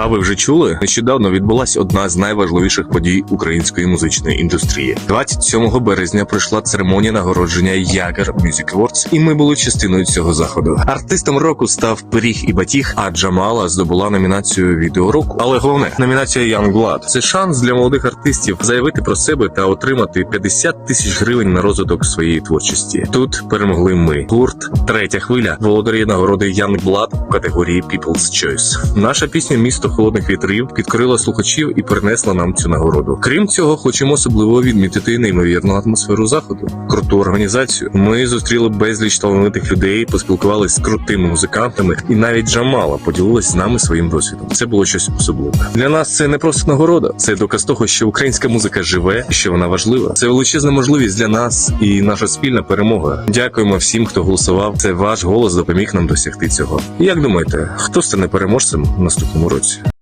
А ви вже чули? Нещодавно відбулася одна з найважливіших подій української музичної індустрії. 27 березня пройшла церемонія нагородження Ягер Music Awards, і ми були частиною цього заходу. Артистом року став Пиріг і Батіг, а Джамала здобула номінацію відео року. Але головне номінація Young Blood. Це шанс для молодих артистів заявити про себе та отримати 50 тисяч гривень на розвиток своєї творчості. Тут перемогли ми. Гурт третя хвиля володарі нагороди Young Blood в категорії People's Choice. Наша пісня Місто холодних вітрів підкорила слухачів і принесла нам цю нагороду. Крім цього, хочемо особливо відмітити неймовірну атмосферу заходу, круту організацію. Ми зустріли безліч талановитих людей, поспілкувалися з крутими музикантами, і навіть Джамала поділилась з нами своїм досвідом. Це було щось особливе. Для нас це не просто нагорода, це доказ того, що українська музика живе, що вона важлива. Це величезна можливість для нас і наша спільна перемога. Дякуємо всім, хто голосував. Це ваш голос допоміг нам досягти цього. Як думаєте, хто стане переможцем наступному році?